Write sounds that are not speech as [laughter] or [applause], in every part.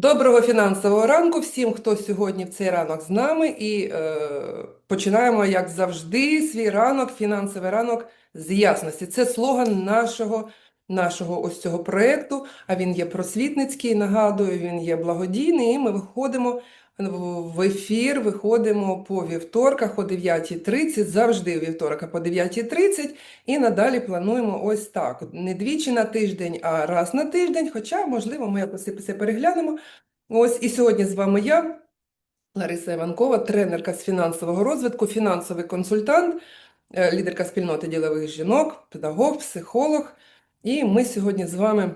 Доброго фінансового ранку всім, хто сьогодні в цей ранок з нами, і е, починаємо, як завжди, свій ранок, фінансовий ранок з ясності. Це слоган нашого, нашого ось цього проєкту, а він є просвітницький, нагадую, він є благодійний, і ми виходимо в ефір, виходимо по вівторках о 9.30, завжди у вівторок, по 9.30, і надалі плануємо ось так. Не двічі на тиждень, а раз на тиждень, хоча, можливо, ми якось це переглянемо. Ось і сьогодні з вами я, Лариса Іванкова, тренерка з фінансового розвитку, фінансовий консультант, е, лідерка спільноти ділових жінок, педагог, психолог. І ми сьогодні з вами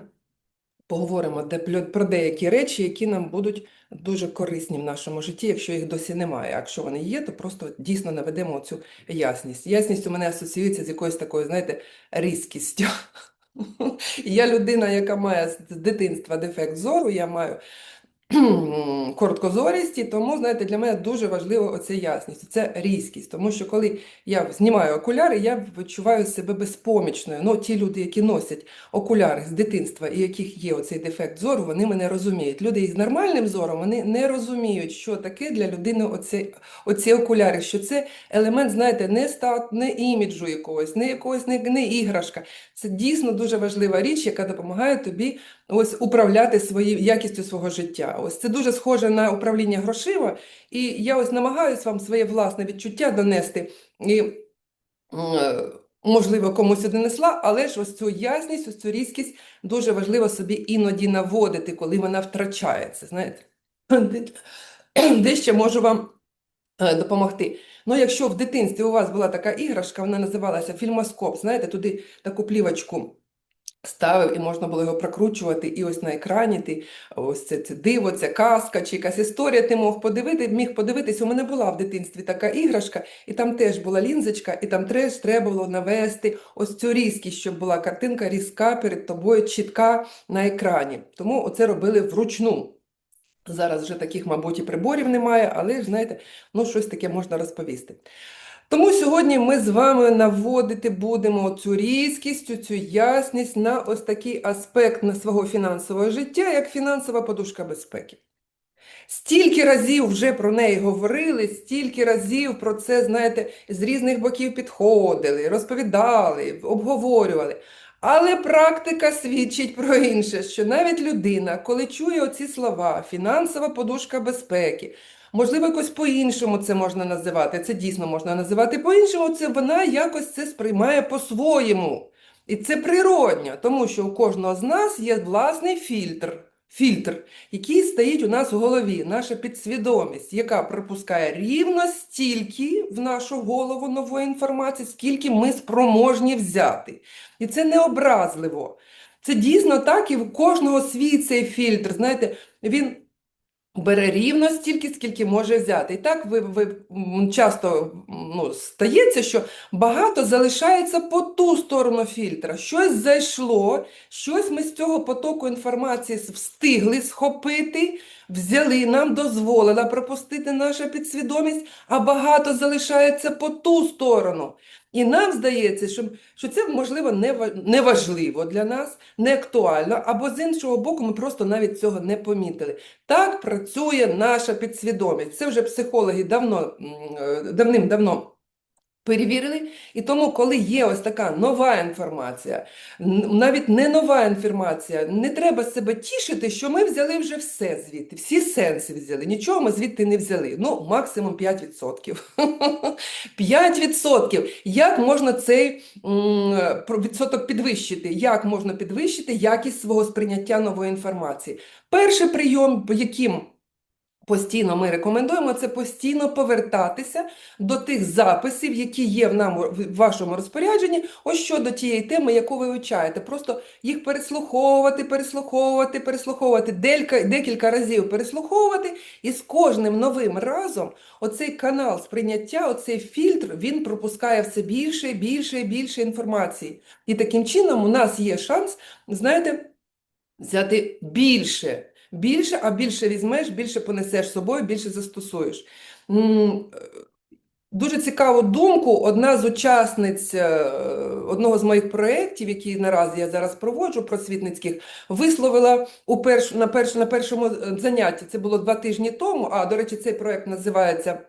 поговоримо де- про деякі речі, які нам будуть дуже корисні в нашому житті, якщо їх досі немає. Якщо вони є, то просто дійсно наведемо цю ясність. Ясність у мене асоціюється з якоюсь такою, знаєте, різкістю. [laughs] Я людина, яка має з дитинства дефект зору, я маю [clears throat] короткозорість, тому, знаєте, для мене дуже важливо оця ясність, це різкість. Тому що коли я знімаю окуляри, я відчуваю себе безпомічною. Ну, ті люди, які носять окуляри з дитинства і яких є оцей дефект зору, вони мене розуміють. Люди із нормальним зором вони не розуміють, що таке для людини оці, оці окуляри, що це елемент, знаєте, не стат, не іміджу якогось, не якогось, не, не іграшка. Це дійсно дуже важлива річ, яка допомагає тобі ось управляти свої, якістю свого життя. Ось це дуже схоже на управління грошима, і я ось намагаюсь вам своє власне відчуття донести. І, е, можливо, комусь і донесла, але ж ось цю ясність, ось цю різкість дуже важливо собі іноді наводити, коли вона втрачається. Знаєте, де ще можу вам е, допомогти. Ну, якщо в дитинстві у вас була така іграшка, вона називалася фільмоскоп, знаєте, туди таку плівочку ставив і можна було його прокручувати, і ось на екрані ти ось це, це диво, це казка чи якась історія, ти мог подивити, міг подивитись. У мене була в дитинстві така іграшка, і там теж була лінзочка, і там теж треба було навести ось цю різкість, щоб була картинка різка перед тобою, чітка на екрані. Тому оце робили вручну. Зараз вже таких, мабуть, і приборів немає, але знаєте, ну щось таке можна розповісти. Тому сьогодні ми з вами наводити будемо цю різкість, цю ясність на ось такий аспект на свого фінансового життя, як фінансова подушка безпеки. Стільки разів вже про неї говорили, стільки разів про це, знаєте, з різних боків підходили, розповідали, обговорювали. Але практика свідчить про інше, що навіть людина, коли чує оці слова, фінансова подушка безпеки, можливо, якось по-іншому це можна називати, це дійсно можна називати по-іншому, це вона якось це сприймає по-своєму. І це природньо, тому що у кожного з нас є власний фільтр, фільтр, який стоїть у нас у голові, наша підсвідомість, яка пропускає рівно стільки в нашу голову нової інформації, скільки ми спроможні взяти. І це не образливо. Це дійсно так, і в кожного свій цей фільтр. Знаєте, він бере рівно стільки, скільки може взяти. І так ви, ви часто ну, стається, що багато залишається по ту сторону фільтра. Щось зайшло, щось ми з цього потоку інформації встигли схопити, взяли, нам дозволила пропустити наша підсвідомість, а багато залишається по ту сторону. І нам здається, що, що це можливо не важливо для нас, не актуально, або з іншого боку, ми просто навіть цього не помітили. Так працює наша підсвідомість. Це вже психологи давно, е, давним-давно перевірили. І тому, коли є ось така нова інформація, навіть не нова інформація, не треба себе тішити, що ми взяли вже все звідти, всі сенси взяли. Нічого ми звідти не взяли. Ну, максимум 5%. 5%. [laughs] Як можна цей відсоток підвищити? Як можна підвищити якість свого сприйняття нової інформації? Перший прийом, яким постійно ми рекомендуємо, це постійно повертатися до тих записів, які є в нам в вашому розпорядженні, ось щодо тієї теми, яку ви вивчаєте. Просто їх переслуховувати, переслуховувати, переслуховувати, делька- декілька разів переслуховувати, і з кожним новим разом оцей канал сприйняття, оцей фільтр, він пропускає все більше, більше більше інформації. І таким чином у нас є шанс, знаєте, взяти більше. Більше, а більше візьмеш, більше понесеш з собою, більше застосуєш. Е, Дуже цікаву думку одна з учасниць е, одного з моїх проєктів, які наразі я зараз проводжу, просвітницьких, висловила у перш, на, перш, на першому е, занятті. Це було два тижні тому. А до речі, цей проєкт називається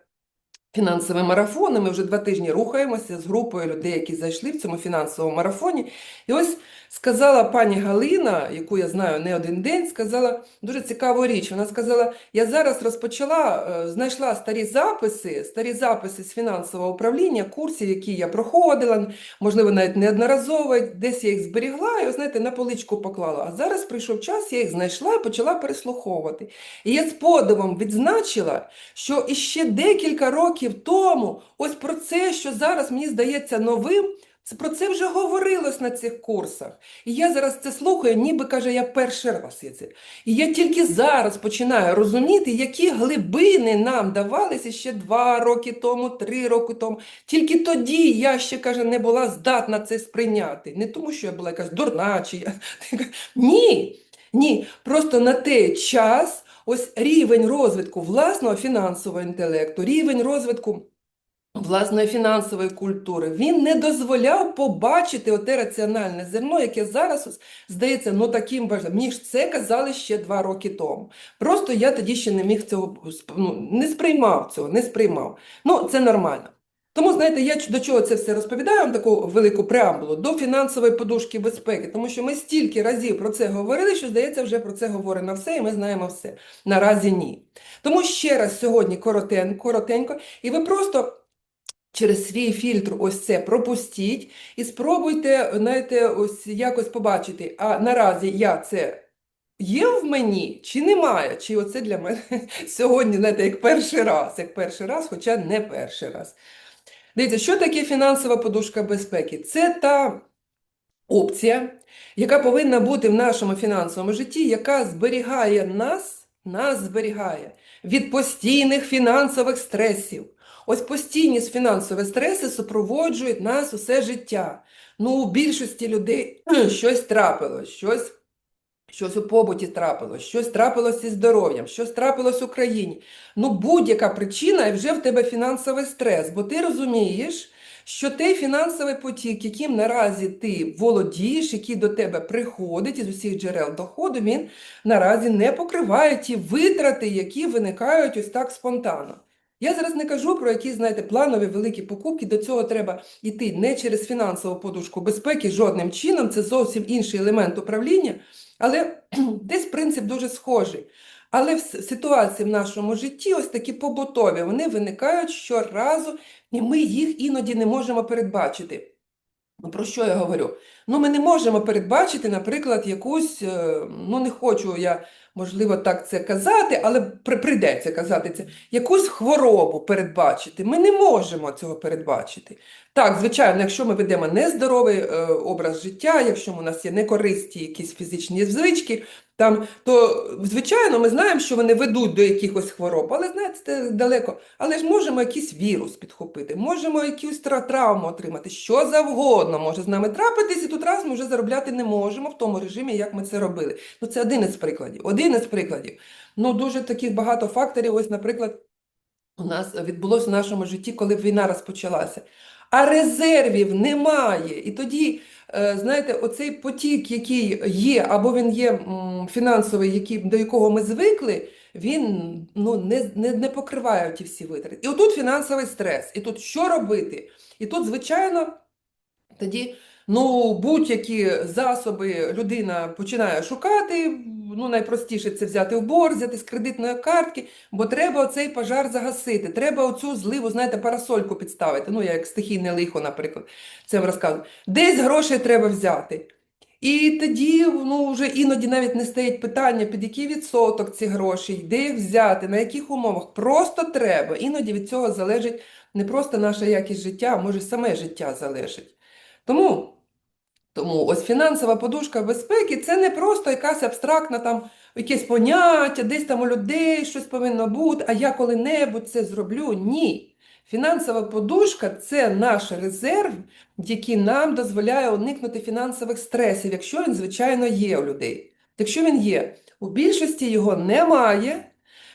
Фінансовий марафон. і Ми вже два тижні рухаємося з групою людей, які зайшли в цьому фінансовому марафоні. І ось сказала пані Галина, яку я знаю не один день, сказала дуже цікаву річ. Вона сказала: я зараз розпочала, е, знайшла старі записи, старі записи з фінансового управління, курсів, які я проходила, можливо, навіть неодноразово, десь я їх зберігла, і, ось, знаєте, на поличку поклала. А зараз прийшов час, я їх знайшла і почала переслуховувати. І я з подивом відзначила, що іще декілька років тому, ось про це, що зараз мені здається новим. Про це вже говорилось на цих курсах. І я зараз це слухаю, ніби каже, я перший раз є це. І я тільки зараз починаю розуміти, які глибини нам давалися ще два роки тому, три роки тому. Тільки тоді я ще каже, не була здатна це сприйняти. Не тому, що я була якась дурна, чи я [laughs] ні. Ні, просто на той час ось рівень розвитку власного фінансового інтелекту, рівень розвитку власної фінансової культури, він не дозволяв побачити оте раціональне зерно, яке зараз здається ну таким важливим. Мені ж це казали ще два роки тому. Просто я тоді ще не міг цього ну, не сприймав цього, не сприймав. Ну, це нормально. Тому, знаєте, я до чого це все розповідаю, вам таку велику преамбулу, до фінансової подушки безпеки, тому що ми стільки разів про це говорили, що, здається, вже про це говорено все, і ми знаємо все. Наразі ні. Тому ще раз сьогодні коротенько, коротенько, і ви просто через свій фільтр ось це пропустіть і спробуйте, знаєте, ось якось побачити, а наразі я це є в мені чи немає, чи оце для мене [laughs] сьогодні, знаєте, як перший раз, як перший раз, хоча не перший раз. Дивіться, що таке фінансова подушка безпеки? Це та опція, яка повинна бути в нашому фінансовому житті, яка зберігає нас, нас зберігає від постійних фінансових стресів. Ось постійні фінансові стреси супроводжують нас усе життя. Ну, у більшості людей [clears throat] щось трапилось, щось, щось у побуті трапилось, щось трапилось із здоров'ям, щось трапилось в Україні. Ну, будь-яка причина, і вже в тебе фінансовий стрес, бо ти розумієш, що той фінансовий потік, яким наразі ти володієш, який до тебе приходить із усіх джерел доходу, він наразі не покриває ті витрати, які виникають ось так спонтанно. Я зараз не кажу про якісь, знаєте, планові великі покупки. До цього треба йти не через фінансову подушку безпеки, жодним чином. Це зовсім інший елемент управління, але [clears throat] десь принцип дуже схожий. Але в ситуації в нашому житті, ось такі побутові, вони виникають щоразу, і ми їх іноді не можемо передбачити. Ну, про що я говорю? Ну, ми не можемо передбачити, наприклад, якусь, е, ну не хочу я, можливо, так це казати, але при- прийдеться казати це, якусь хворобу передбачити. Ми не можемо цього передбачити. Так, звичайно, якщо ми ведемо нездоровий е, образ життя, якщо у нас є некористі якісь фізичні звички, там, то, звичайно, ми знаємо, що вони ведуть до якихось хвороб, але знаєте, це далеко. Але ж можемо якийсь вірус підхопити, можемо якусь травму отримати, що завгодно може з нами трапитись, і тут раз ми вже заробляти не можемо в тому режимі, як ми це робили. Ну, це один із прикладів. Один із прикладів. Ну, дуже таких багато факторів. Ось, наприклад, у нас відбулося в нашому житті, коли війна розпочалася. А резервів немає. І тоді, знаєте, оцей потік, який є, або він є фінансовий, який, до якого ми звикли, він ну, не, не, не покриває ті всі витрати. І отут фінансовий стрес. І тут що робити? І тут, звичайно, тоді ну, будь-які засоби людина починає шукати. Ну, найпростіше це взяти в борг, взяти з кредитної картки, бо треба оцей пожар загасити. Треба оцю зливу, знаєте, парасольку підставити. Ну, як стихійне лихо, наприклад, це вам розказую. Десь грошей треба взяти. І тоді ну, вже іноді навіть не стоїть питання, під який відсоток цих грошей, де їх взяти, на яких умовах. Просто треба. Іноді від цього залежить не просто наша якість життя, а може саме життя залежить. Тому, тому ось фінансова подушка безпеки це не просто якась абстрактна там якесь поняття, десь там у людей щось повинно бути, а я коли-небудь це зроблю. Ні. Фінансова подушка це наш резерв, який нам дозволяє уникнути фінансових стресів, якщо він, звичайно, є у людей. Якщо він є, у більшості його немає,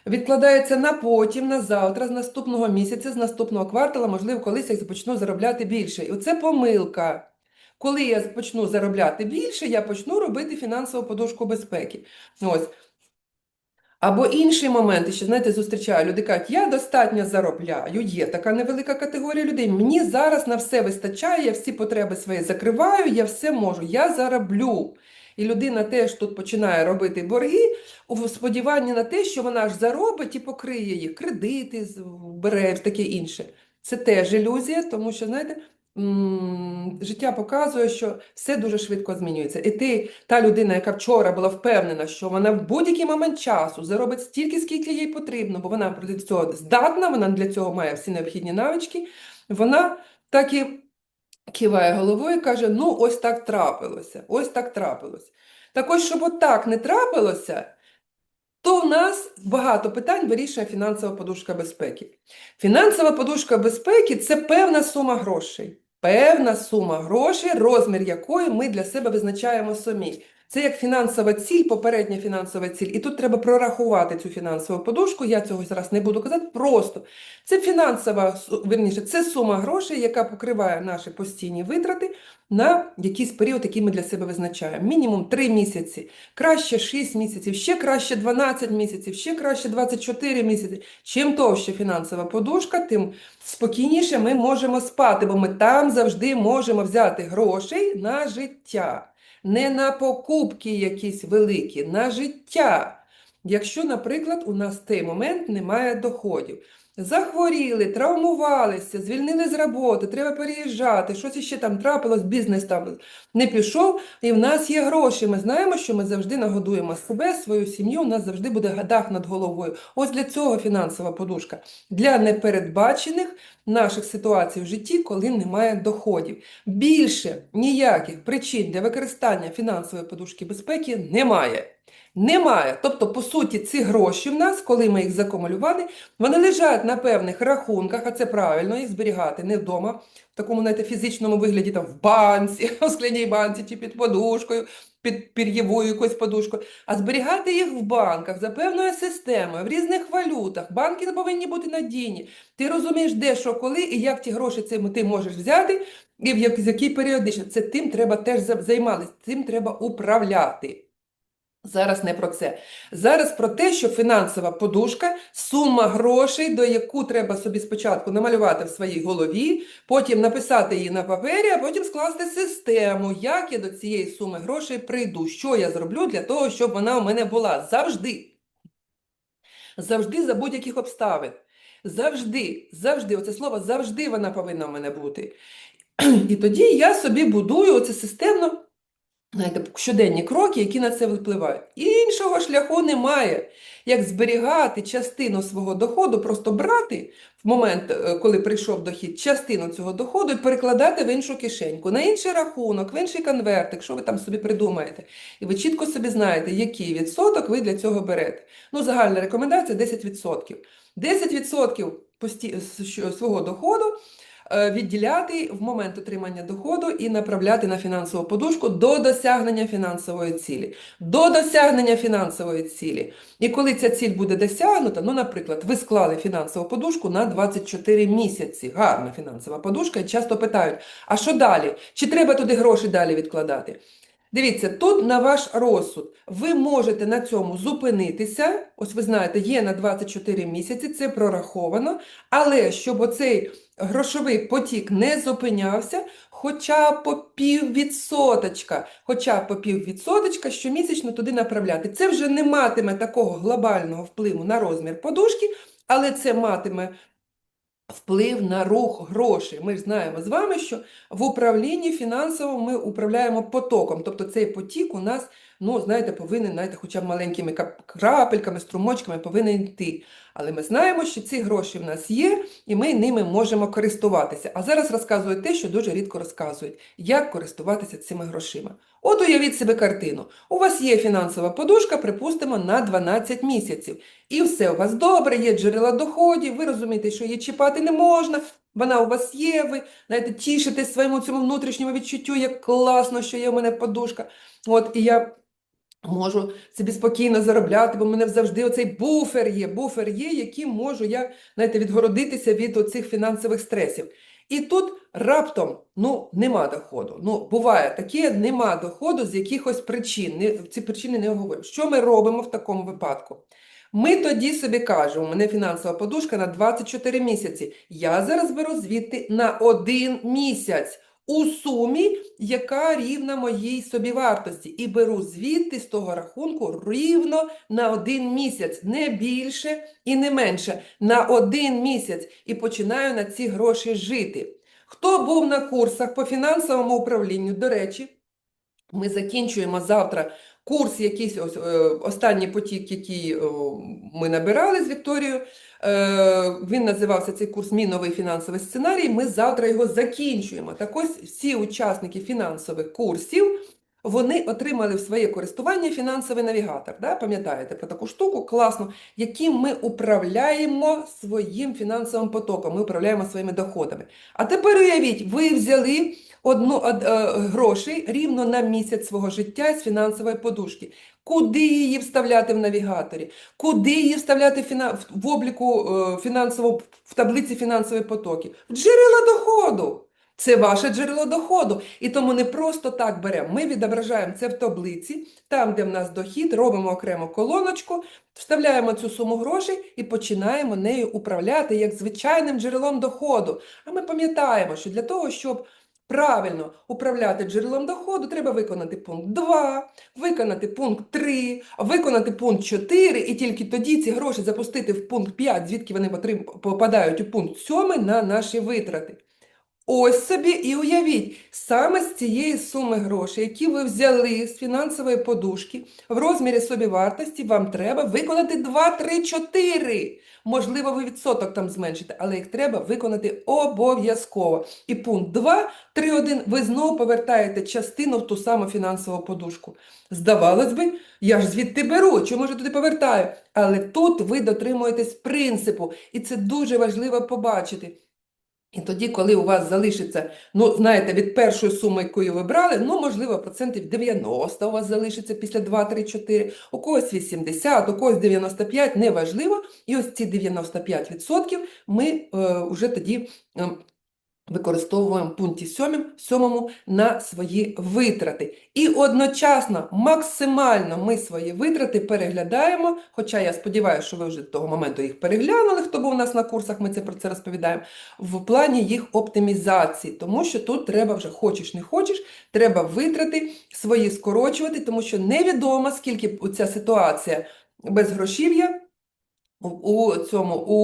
відкладається на потім, на завтра, з наступного місяця, з наступного квартала, можливо, колись я почну заробляти більше. І оце помилка. Коли я почну заробляти більше, я почну робити фінансову подушку безпеки. Ось. Або інший момент, ще знаєте, зустрічаю, люди кажуть, я достатньо заробляю, є така невелика категорія людей. Мені зараз на все вистачає, я всі потреби свої закриваю, я все можу, я зароблю. І людина теж тут починає робити борги у сподіванні на те, що вона ж заробить і покриє їх, кредити бере, таке інше. Це теж ілюзія, тому що, знаєте, життя показує, що все дуже швидко змінюється. І ти, та людина, яка вчора була впевнена, що вона в будь-який момент часу заробить стільки, скільки їй потрібно, бо вона проти цього здатна, вона для цього має всі необхідні навички, вона так і киває головою і каже: ну, ось так трапилося, ось так трапилося. Так ось, щоб отак не трапилося, то в нас багато питань вирішує фінансова подушка безпеки. Фінансова подушка безпеки це певна сума грошей. Певна сума грошей, розмір якої ми для себе визначаємо самі. Це як фінансова ціль, попередня фінансова ціль. І тут треба прорахувати цю фінансову подушку. Я цього зараз не буду казати. Просто це фінансова, вірніше, це сума грошей, яка покриває наші постійні витрати на якийсь період, який ми для себе визначаємо. Мінімум 3 місяці, краще 6 місяців, ще краще 12 місяців, ще краще 24 місяці. Чим товща фінансова подушка, тим спокійніше ми можемо спати, бо ми там завжди можемо взяти грошей на життя. Не на покупки якісь великі, на життя. Якщо, наприклад, у нас в той момент немає доходів. Захворіли, травмувалися, звільнили з роботи, треба переїжджати, щось іще там трапилось, бізнес там не пішов, і в нас є гроші. Ми знаємо, що ми завжди нагодуємо себе, свою сім'ю, у нас завжди буде дах над головою. Ось для цього фінансова подушка. Для непередбачених наших ситуацій в житті, коли немає доходів. Більше ніяких причин для використання фінансової подушки безпеки немає. Немає. Тобто, по суті, ці гроші в нас, коли ми їх закумулювали, вони лежать на певних рахунках, а це правильно їх зберігати не вдома, в такому знаєте, фізичному вигляді, там в банці, [laughs] у скляній банці чи під подушкою, під пір'євою якоюсь подушкою, а зберігати їх в банках за певною системою, в різних валютах. Банки повинні бути надійні. Ти розумієш, де, що, коли і як ті гроші ти можеш взяти, і в який періодично. Це тим треба теж займатися, цим треба управляти. Зараз не про це. Зараз про те, що фінансова подушка сума грошей, до яку треба собі спочатку намалювати в своїй голові, потім написати її на папері, а потім скласти систему, як я до цієї суми грошей прийду, що я зроблю для того, щоб вона у мене була завжди. Завжди за будь-яких обставин. Завжди, завжди, оце слово завжди вона повинна в мене бути. [clears throat] І тоді я собі будую оце системно, знаєте, щоденні кроки, які на це випливають. Іншого шляху немає, як зберігати частину свого доходу, просто брати в момент, е, коли прийшов дохід, частину цього доходу і перекладати в іншу кишеньку, на інший рахунок, в інший конвертик, що ви там собі придумаєте. І ви чітко собі знаєте, який відсоток ви для цього берете. Ну, загальна рекомендація 10%. 10% пості- з- що- свого доходу відділяти в момент отримання доходу і направляти на фінансову подушку до досягнення фінансової цілі. До досягнення фінансової цілі. І коли ця ціль буде досягнута, ну, наприклад, ви склали фінансову подушку на 24 місяці. Гарна фінансова подушка. І часто питають, а що далі? Чи треба туди гроші далі відкладати? Дивіться, тут на ваш розсуд. Ви можете на цьому зупинитися. Ось ви знаєте, є на 24 місяці, це прораховано. Але щоб оцей грошовий потік не зупинявся, хоча по піввідсоточка, хоча по піввідсоточка щомісячно туди направляти. Це вже не матиме такого глобального впливу на розмір подушки, але це матиме вплив на рух грошей. Ми знаємо з вами, що в управлінні фінансовому ми управляємо потоком. Тобто цей потік у нас, ну, знаєте, повинен, знаєте, хоча б маленькими крапельками, струмочками повинен йти. Але ми знаємо, що ці гроші в нас є, і ми ними можемо користуватися. А зараз розказую те, що дуже рідко розказують, як користуватися цими грошима. От уявіть себе картину. У вас є фінансова подушка, припустимо, на 12 місяців. І все у вас добре, є джерела доходів, ви розумієте, що її чіпати не можна, вона у вас є, ви знаєте, тішитесь своєму цьому внутрішньому відчуттю, як класно, що є у мене подушка. От, і я Можу собі спокійно заробляти, бо в мене завжди оцей буфер є. Буфер є, яким можу я, знаєте, відгородитися від оцих фінансових стресів. І тут раптом ну, нема доходу. Ну, буває таке, нема доходу з якихось причин. Ці причини не говорю. Що ми робимо в такому випадку? Ми тоді собі кажемо, у мене фінансова подушка на 24 місяці. Я зараз беру звідти на один місяць у сумі, яка рівна моїй собівартості. І беру звідти з того рахунку рівно на один місяць, не більше і не менше, на один місяць. І починаю на ці гроші жити. Хто був на курсах по фінансовому управлінню, до речі, ми закінчуємо завтра курс, якийсь ось, е, останній потік, який е, ми набирали з Вікторією. Е, він називався цей курс Мій новий фінансовий сценарій. Ми завтра його закінчуємо. Так ось всі учасники фінансових курсів. Вони отримали в своє користування фінансовий навігатор. Да? Пам'ятаєте про таку штуку класну, яким ми управляємо своїм фінансовим потоком, ми управляємо своїми доходами. А тепер уявіть, ви взяли одну од, е, грошей рівно на місяць свого життя з фінансової подушки. Куди її вставляти в навігаторі? Куди її вставляти фіна... в обліку е, фінансово... в таблиці фінансові потоки? В джерела доходу. Це ваше джерело доходу. І тому не просто так беремо. Ми відображаємо це в таблиці, там, де в нас дохід, робимо окрему колоночку, вставляємо цю суму грошей і починаємо нею управляти як звичайним джерелом доходу. А ми пам'ятаємо, що для того, щоб правильно управляти джерелом доходу, треба виконати пункт 2, виконати пункт 3, виконати пункт 4, і тільки тоді ці гроші запустити в пункт 5, звідки вони попадають у пункт 7 на наші витрати. Ось собі і уявіть, саме з цієї суми грошей, які ви взяли з фінансової подушки в розмірі собівартості, вам треба виконати 2, 3, 4. Можливо, ви відсоток там зменшите, але їх треба виконати обов'язково. І пункт 2, 3, 1, ви знову повертаєте частину в ту саму фінансову подушку. Здавалось би, я ж звідти беру, чому ж туди повертаю? Але тут ви дотримуєтесь принципу, і це дуже важливо побачити. І тоді, коли у вас залишиться, ну, знаєте, від першої суми, яку ви брали, ну, можливо, процентів 90 у вас залишиться після 2, 3, 4, у когось 80, у когось 95, неважливо. І ось ці 95% ми е, вже тоді е, використовуємо в пункті 7, 7 на свої витрати. І одночасно, максимально ми свої витрати переглядаємо, хоча я сподіваюся, що ви вже до того моменту їх переглянули, хто був у нас на курсах, ми це про це розповідаємо, в плані їх оптимізації, тому що тут треба вже хочеш не хочеш, треба витрати свої скорочувати, тому що невідомо, скільки ця ситуація без грошів'я у, у цьому у,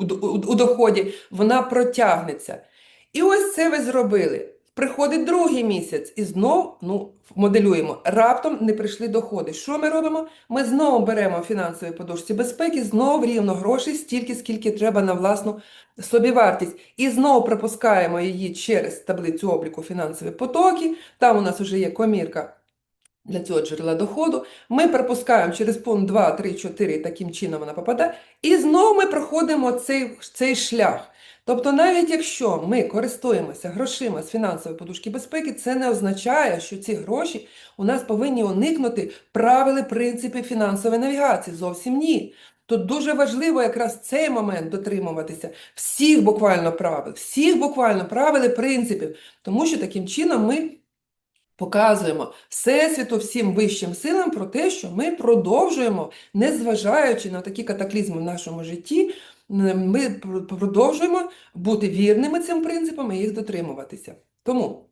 у, у, доході, вона протягнеться. І ось це ви зробили. Приходить другий місяць і знов ну, моделюємо. Раптом не прийшли доходи. Що ми робимо? Ми знову беремо фінансові подушці безпеки, знову рівно грошей, стільки, скільки треба на власну собівартість. І знову пропускаємо її через таблицю обліку фінансові потоки. Там у нас вже є комірка для цього джерела доходу. Ми пропускаємо через пункт 2, 3, 4, і таким чином вона попадає. І знову ми проходимо цей, цей шлях. Тобто, навіть якщо ми користуємося грошима з фінансової подушки безпеки, це не означає, що ці гроші у нас повинні уникнути правил принципів фінансової навігації. Зовсім ні. Тут дуже важливо якраз цей момент дотримуватися всіх буквально правил, всіх буквально правил і принципів, тому що таким чином ми показуємо Всесвіту, всім вищим силам про те, що ми продовжуємо, незважаючи на такі катаклізми в нашому житті, ми продовжуємо бути вірними цим принципам і їх дотримуватися. Тому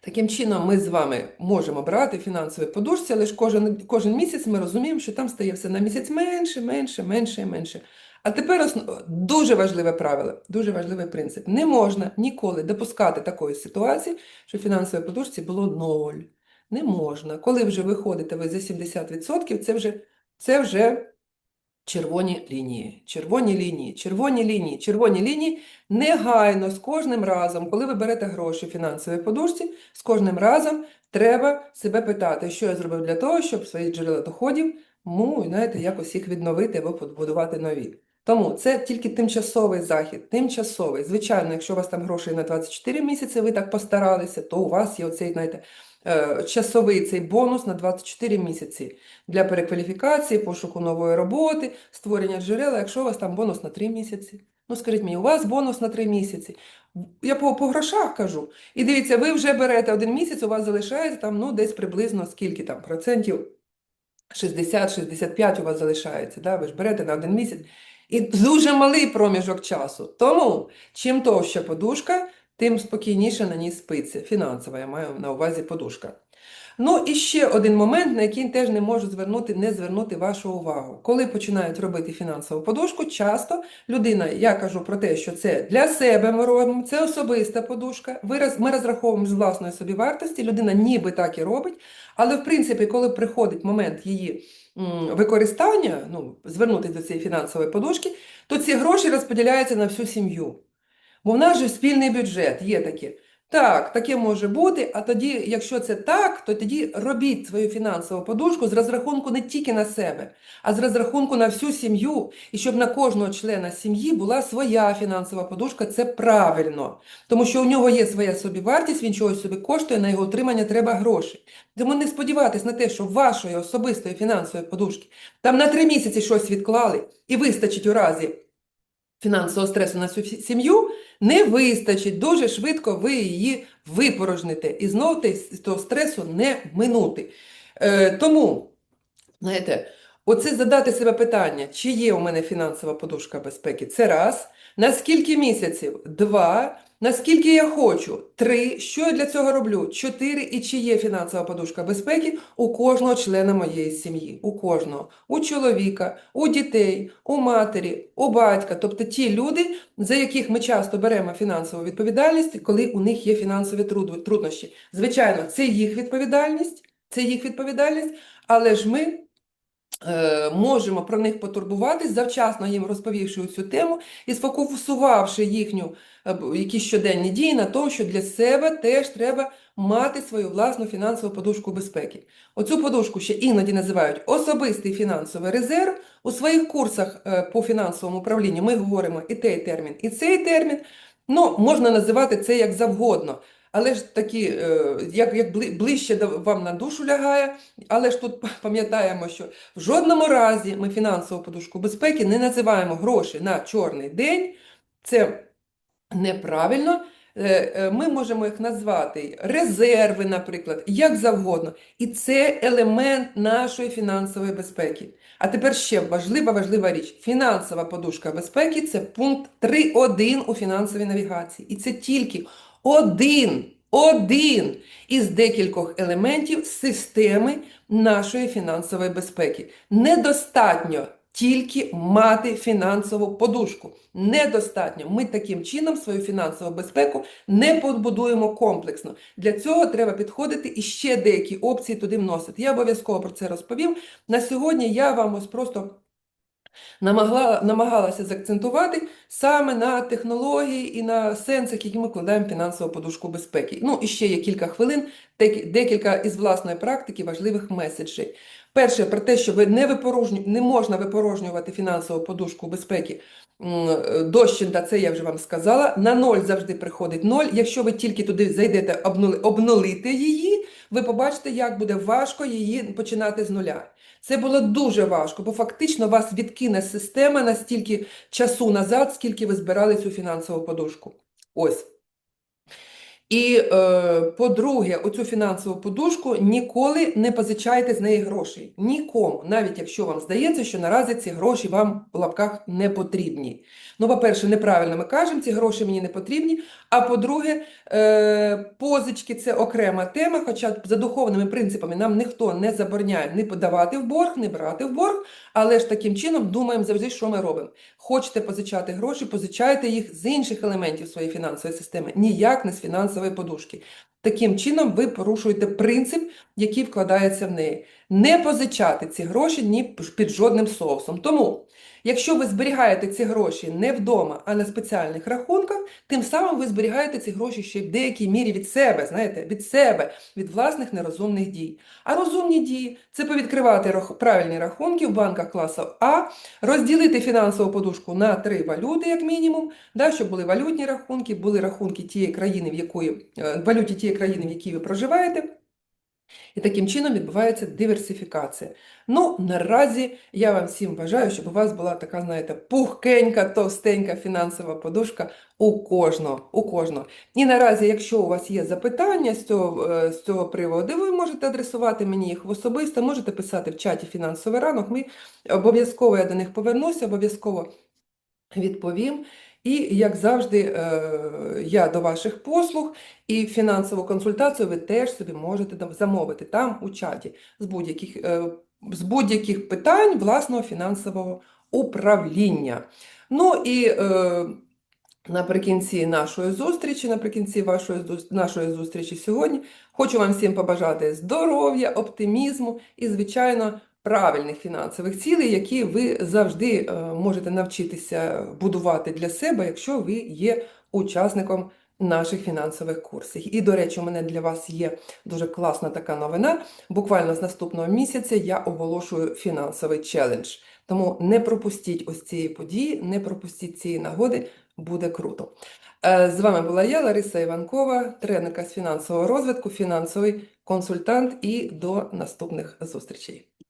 таким чином ми з вами можемо брати фінансові подушці, але ж кожен, кожен місяць ми розуміємо, що там стає все на місяць менше, менше, менше і менше. А тепер дуже важливе правило, дуже важливий принцип. Не можна ніколи допускати такої ситуації, що в фінансовій подушці було ноль. Не можна. Коли вже виходите ви за 70%, це вже, це вже червоні лінії. Червоні лінії, червоні лінії, червоні лінії. Негайно з кожним разом, коли ви берете гроші в фінансовій подушці, з кожним разом треба себе питати, що я зробив для того, щоб свої джерела доходів, ну, знаєте, якось їх відновити або побудувати нові. Тому це тільки тимчасовий захід, тимчасовий. Звичайно, якщо у вас там грошей на 24 місяці, ви так постаралися, то у вас є оцей, знаєте, е, часовий цей бонус на 24 місяці для перекваліфікації, пошуку нової роботи, створення джерела, якщо у вас там бонус на 3 місяці. Ну, скажіть мені, у вас бонус на 3 місяці. Я по, по грошах кажу. І дивіться, ви вже берете один місяць, у вас залишається там, ну, десь приблизно скільки там процентів 60-65 у вас залишається, да? ви ж берете на один місяць. І дуже малий проміжок часу. Тому, чим товща подушка, тим спокійніше на ній спиться. Фінансова, я маю на увазі подушка. Ну і ще один момент, на який теж не можу звернути, не звернути вашу увагу. Коли починають робити фінансову подушку, часто людина, я кажу про те, що це для себе ми робимо, це особиста подушка. Ми розраховуємо з власної собівартості, людина ніби так і робить, але в принципі, коли приходить момент її використання, ну, звернутися до цієї фінансової подушки, то ці гроші розподіляються на всю сім'ю. Бо в нас же спільний бюджет, є таке. Так, таке може бути, а тоді, якщо це так, то тоді робіть свою фінансову подушку з розрахунку не тільки на себе, а з розрахунку на всю сім'ю, і щоб на кожного члена сім'ї була своя фінансова подушка, це правильно. Тому що у нього є своя собівартість, він чогось собі коштує, на його утримання треба гроші. Тому не сподіватись на те, що вашої особистої фінансової подушки там на три місяці щось відклали і вистачить у разі фінансового стресу на всю сім'ю, не вистачить. Дуже швидко ви її випорожните. І знов те- того стресу не минути. Е, тому, знаєте, оце задати себе питання, чи є у мене фінансова подушка безпеки? Це раз. На скільки місяців? Два. Наскільки я хочу? Три. Що я для цього роблю? Чотири. І чи є фінансова подушка безпеки у кожного члена моєї сім'ї? У кожного. У чоловіка, у дітей, у матері, у батька. Тобто ті люди, за яких ми часто беремо фінансову відповідальність, коли у них є фінансові труднощі. Звичайно, це їх відповідальність, це їх відповідальність, але ж ми можемо про них потурбуватись, завчасно їм розповівши цю тему і сфокусувавши їхню е, якісь щоденні дії на тому, що для себе теж треба мати свою власну фінансову подушку безпеки. Оцю подушку ще іноді називають особистий фінансовий резерв. У своїх курсах е, по фінансовому управлінню ми говоримо і той термін, і цей термін. Ну, можна називати це як завгодно. Але ж такі, е, як, як ближче вам на душу лягає, але ж тут [laughs] пам'ятаємо, що в жодному разі ми фінансову подушку безпеки не називаємо гроші на чорний день. Це неправильно. Е, е, Ми можемо їх назвати резерви, наприклад, як завгодно. І це елемент нашої фінансової безпеки. А тепер ще важлива, важлива річ. Фінансова подушка безпеки це пункт 3.1 у фінансовій навігації. І це тільки один, один із декількох елементів системи нашої фінансової безпеки. Недостатньо тільки мати фінансову подушку. Недостатньо. Ми таким чином свою фінансову безпеку не побудуємо комплексно. Для цього треба підходити і ще деякі опції туди вносити. Я обов'язково про це розповім. На сьогодні я вам ось просто намагала, намагалася заакцентувати саме на технології і на сенсах, які ми кладаємо фінансову подушку безпеки. Ну і ще є кілька хвилин, декілька із власної практики важливих меседжей. Перше, про те, що ви не, випорожню, не можна випорожнювати фінансову подушку безпеки е, дощента, це я вже вам сказала. На ноль завжди приходить ноль. Якщо ви тільки туди зайдете обнули, обнулити її, ви побачите, як буде важко її починати з нуля. Це було дуже важко, бо фактично вас відкине система настільки часу назад, скільки ви збирали цю фінансову подушку. Ось. І, е, по-друге, оцю фінансову подушку ніколи не позичайте з неї грошей. Нікому, навіть якщо вам здається, що наразі ці гроші вам в лапках не потрібні. Ну, по-перше, неправильно ми кажемо, ці гроші мені не потрібні. А по-друге, е, позички це окрема тема, хоча за духовними принципами нам ніхто не забороняє не подавати в борг, не брати в борг, але ж таким чином думаємо завжди, що ми робимо. Хочете позичати гроші, позичайте їх з інших елементів своєї фінансової системи, ніяк не з фінансової подушки. Таким чином ви порушуєте принцип, який вкладається в неї. Не позичати ці гроші ні під жодним соусом. Тому, якщо ви зберігаєте ці гроші не вдома, а на спеціальних рахунках, тим самим ви зберігаєте ці гроші ще в деякій мірі від себе, знаєте, від себе, від власних нерозумних дій. А розумні дії це повідкривати правильні рахунки в банках класу А, розділити фінансову подушку на три валюти, як мінімум, да, щоб були валютні рахунки, були рахунки тієї країни, в якої е, валюті тієї країни, в якій ви проживаєте. І таким чином відбувається диверсифікація. Ну, наразі я вам всім бажаю, щоб у вас була така, знаєте, пухкенька, товстенька фінансова подушка у кожного. У кожного. І наразі, якщо у вас є запитання з цього, е, з цього приводу, ви можете адресувати мені їх в особисто, можете писати в чаті фінансовий ранок. Ми обов'язково я до них повернуся, обов'язково відповім. І, як завжди, е, я до ваших послуг і фінансову консультацію ви теж собі можете замовити там у чаті з будь-яких, е, з будь-яких питань власного фінансового управління. Ну і е, наприкінці нашої зустрічі, наприкінці вашої нашої зустрічі сьогодні, хочу вам всім побажати здоров'я, оптимізму і, звичайно, правильних фінансових цілей, які ви завжди е, можете навчитися будувати для себе, якщо ви є учасником наших фінансових курсів. І, до речі, у мене для вас є дуже класна така новина. Буквально з наступного місяця я оголошую фінансовий челендж. Тому не пропустіть ось цієї події, не пропустіть цієї нагоди, буде круто. Е, З вами була я, Лариса Іванкова, тренерка з фінансового розвитку, фінансовий консультант, і до наступних зустрічей.